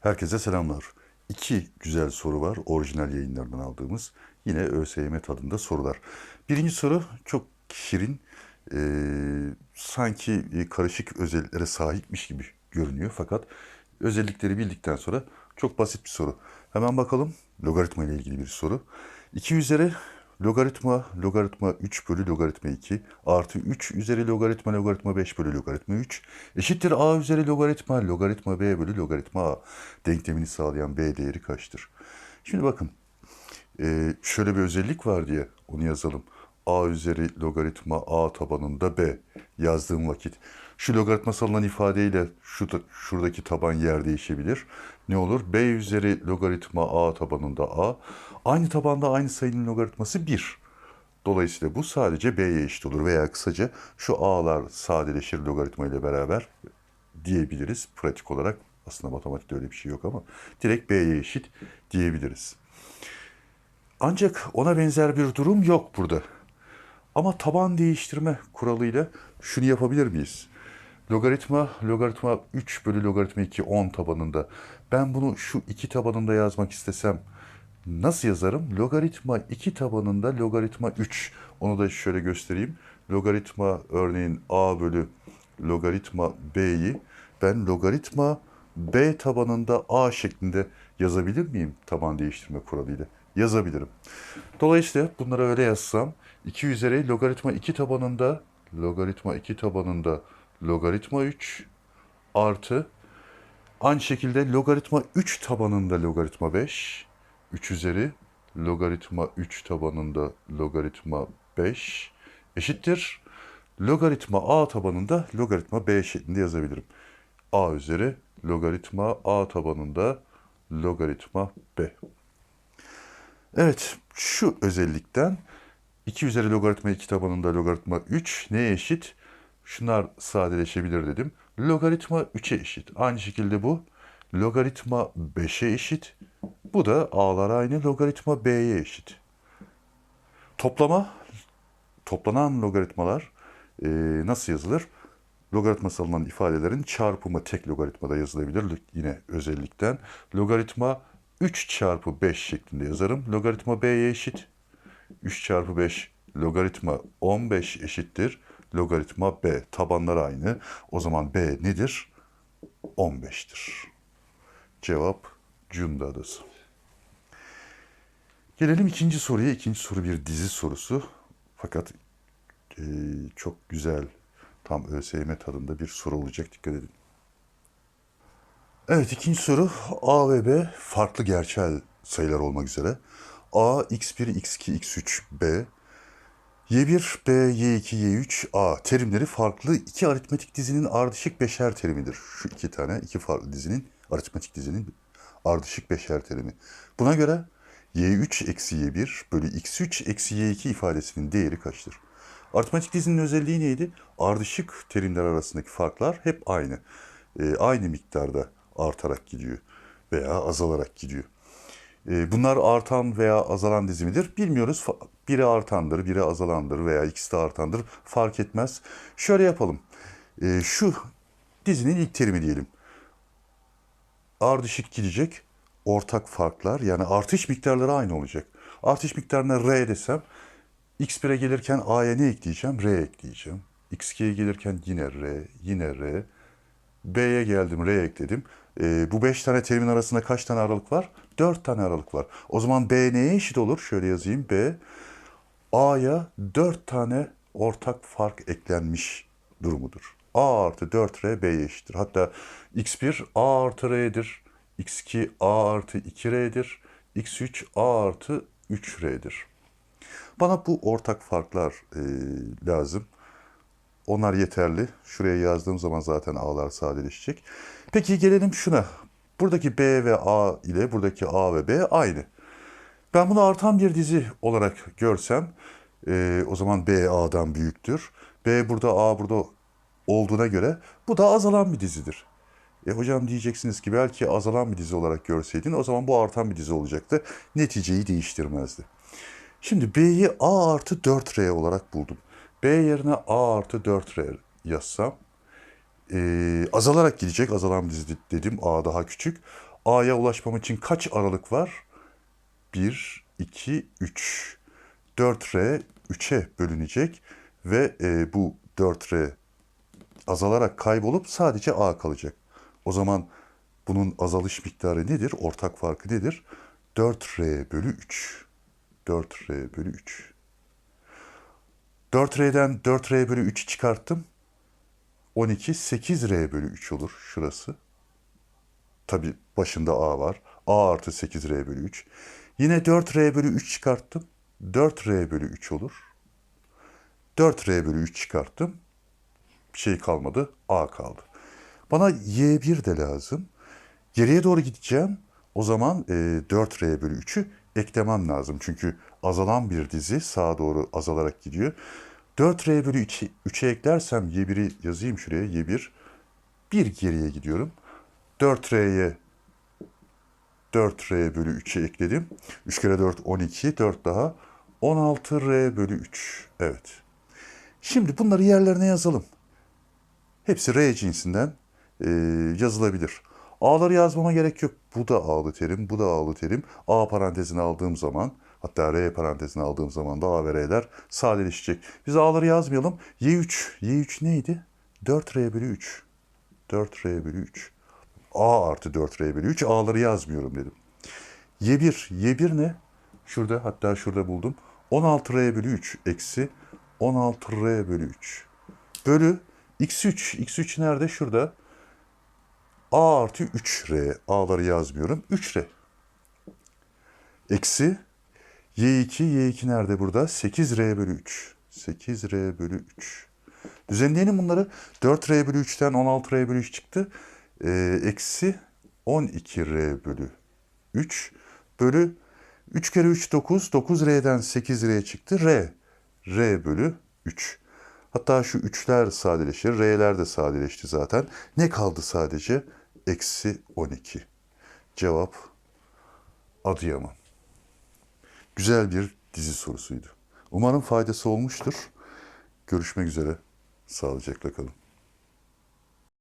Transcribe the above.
Herkese selamlar. İki güzel soru var orijinal yayınlarından aldığımız. Yine ÖSYM tadında sorular. Birinci soru çok şirin, e, sanki karışık özelliklere sahipmiş gibi görünüyor. Fakat özellikleri bildikten sonra çok basit bir soru. Hemen bakalım logaritma ile ilgili bir soru. 2 üzeri logaritma logaritma 3 bölü logaritma 2 artı 3 üzeri logaritma logaritma 5 bölü logaritma 3 eşittir a üzeri logaritma logaritma b bölü logaritma a. Denklemini sağlayan b değeri kaçtır? Şimdi bakın şöyle bir özellik var diye onu yazalım. A üzeri logaritma a tabanında b yazdığım vakit şu logaritma alınan ifadeyle şu da- şuradaki taban yer değişebilir. Ne olur? b üzeri logaritma a tabanında a. Aynı tabanda aynı sayının logaritması 1. Dolayısıyla bu sadece b'ye eşit olur veya kısaca şu a'lar sadeleşir logaritma ile beraber diyebiliriz pratik olarak. Aslında matematikte öyle bir şey yok ama direkt b'ye eşit diyebiliriz. Ancak ona benzer bir durum yok burada. Ama taban değiştirme kuralıyla şunu yapabilir miyiz? Logaritma, logaritma 3 bölü logaritma 2 10 tabanında. Ben bunu şu iki tabanında yazmak istesem nasıl yazarım? Logaritma 2 tabanında logaritma 3. Onu da şöyle göstereyim. Logaritma örneğin a bölü logaritma b'yi ben logaritma b tabanında a şeklinde yazabilir miyim taban değiştirme kuralıyla? Yazabilirim. Dolayısıyla bunları öyle yazsam 2 üzeri logaritma 2 tabanında logaritma 2 tabanında logaritma 3 artı aynı şekilde logaritma 3 tabanında logaritma 5 3 üzeri logaritma 3 tabanında logaritma 5 eşittir logaritma a tabanında logaritma b şeklinde yazabilirim. a üzeri logaritma a tabanında logaritma b. Evet, şu özellikten 2 üzeri logaritma 2 tabanında logaritma 3 neye eşit? Şunlar sadeleşebilir dedim. Logaritma 3'e eşit. Aynı şekilde bu logaritma 5'e eşit. Bu da a'lar aynı logaritma b'ye eşit. Toplama, toplanan logaritmalar e, nasıl yazılır? Logaritması alınan ifadelerin çarpımı tek logaritmada yazılabilir. Yine özellikten. Logaritma 3 çarpı 5 şeklinde yazarım. Logaritma b'ye eşit. 3 çarpı 5 logaritma 15 eşittir. Logaritma b. Tabanlar aynı. O zaman b nedir? 15'tir. Cevap Cunda. Gelelim ikinci soruya. İkinci soru bir dizi sorusu. Fakat e, çok güzel, tam ÖSYM tadında bir soru olacak. Dikkat edin. Evet ikinci soru A ve B farklı gerçel sayılar olmak üzere. A, x1, x2, x3, B. Y1, B, Y2, Y3, A terimleri farklı iki aritmetik dizinin ardışık beşer terimidir. Şu iki tane, iki farklı dizinin, aritmetik dizinin ardışık beşer terimi. Buna göre Y3 eksi Y1 bölü X3 eksi Y2 ifadesinin değeri kaçtır? Aritmetik dizinin özelliği neydi? Ardışık terimler arasındaki farklar hep aynı. Ee, aynı miktarda artarak gidiyor veya azalarak gidiyor. E, Bunlar artan veya azalan dizimidir. Bilmiyoruz. Biri artandır, biri azalandır veya ikisi de artandır. Fark etmez. Şöyle yapalım. E, Şu dizinin ilk terimi diyelim. Ardışık gidecek. Ortak farklar yani artış miktarları aynı olacak. Artış miktarına R desem x1'e gelirken a'ya ne ekleyeceğim? R ekleyeceğim. x2'ye gelirken yine R, yine R. B'ye geldim, R ekledim. Ee, bu 5 tane terimin arasında kaç tane aralık var? 4 tane aralık var. O zaman B neye eşit olur? Şöyle yazayım. B, A'ya 4 tane ortak fark eklenmiş durumudur. A artı 4R B'ye eşittir. Hatta X1 A artı R'dir. X2 A artı 2R'dir. X3 A artı 3R'dir. Bana bu ortak farklar e, lazım. Onlar yeterli. Şuraya yazdığım zaman zaten A'lar sadeleşecek. Peki gelelim şuna. Buradaki B ve A ile buradaki A ve B aynı. Ben bunu artan bir dizi olarak görsem e, o zaman B A'dan büyüktür. B burada A burada olduğuna göre bu da azalan bir dizidir. E hocam diyeceksiniz ki belki azalan bir dizi olarak görseydin o zaman bu artan bir dizi olacaktı. Neticeyi değiştirmezdi. Şimdi B'yi A artı 4R olarak buldum. B yerine A artı 4R yazsam e, azalarak gidecek. Azalan dizi dedim. A daha küçük. A'ya ulaşmam için kaç aralık var? 1, 2, 3. 4R 3'e bölünecek ve e, bu 4R azalarak kaybolup sadece A kalacak. O zaman bunun azalış miktarı nedir? Ortak farkı nedir? 4R bölü 3. 4R bölü 3. 4R'den 4R bölü 3'ü çıkarttım. 12, 8R bölü 3 olur şurası. Tabi başında A var. A artı 8R bölü 3. Yine 4R bölü 3 çıkarttım. 4R bölü 3 olur. 4R bölü 3 çıkarttım. Bir şey kalmadı. A kaldı. Bana Y1 de lazım. Geriye doğru gideceğim. O zaman e, 4R bölü 3'ü eklemem lazım. Çünkü azalan bir dizi sağa doğru azalarak gidiyor. 4R bölü 3'e 3'e eklersem Y1'i yazayım şuraya. Y1 bir geriye gidiyorum. 4R'ye 4R bölü 3'e ekledim. 3 kere 4 12, 4 daha 16R bölü 3. Evet. Şimdi bunları yerlerine yazalım. Hepsi R cinsinden e, yazılabilir. A'ları yazmama gerek yok. Bu da A'lı terim, bu da A'lı terim. A parantezine aldığım zaman, hatta R parantezine aldığım zaman da A ve R'ler sadeleşecek. Biz A'ları yazmayalım. Y3, Y3 neydi? 4R bölü 3. 4R bölü 3. A artı 4R bölü 3. A'ları yazmıyorum dedim. Y1, Y1 ne? Şurada, hatta şurada buldum. 16R bölü 3 eksi 16R bölü 3. Bölü x3. x3 nerede? Şurada. A artı 3R. A'ları yazmıyorum. 3R. Eksi Y2. Y2 nerede burada? 8R bölü 3. 8R bölü 3. Düzenleyelim bunları. 4R bölü 3'ten 16R bölü 3 çıktı. Ee, eksi 12R bölü 3 bölü 3 kere 3 9. 9R'den 8R çıktı. R. R bölü 3. Hatta şu 3'ler sadeleşir. R'ler de sadeleşti zaten. Ne kaldı sadece? Eksi 12. Cevap Adıyaman. Güzel bir dizi sorusuydu. Umarım faydası olmuştur. Görüşmek üzere. Sağlıcakla kalın.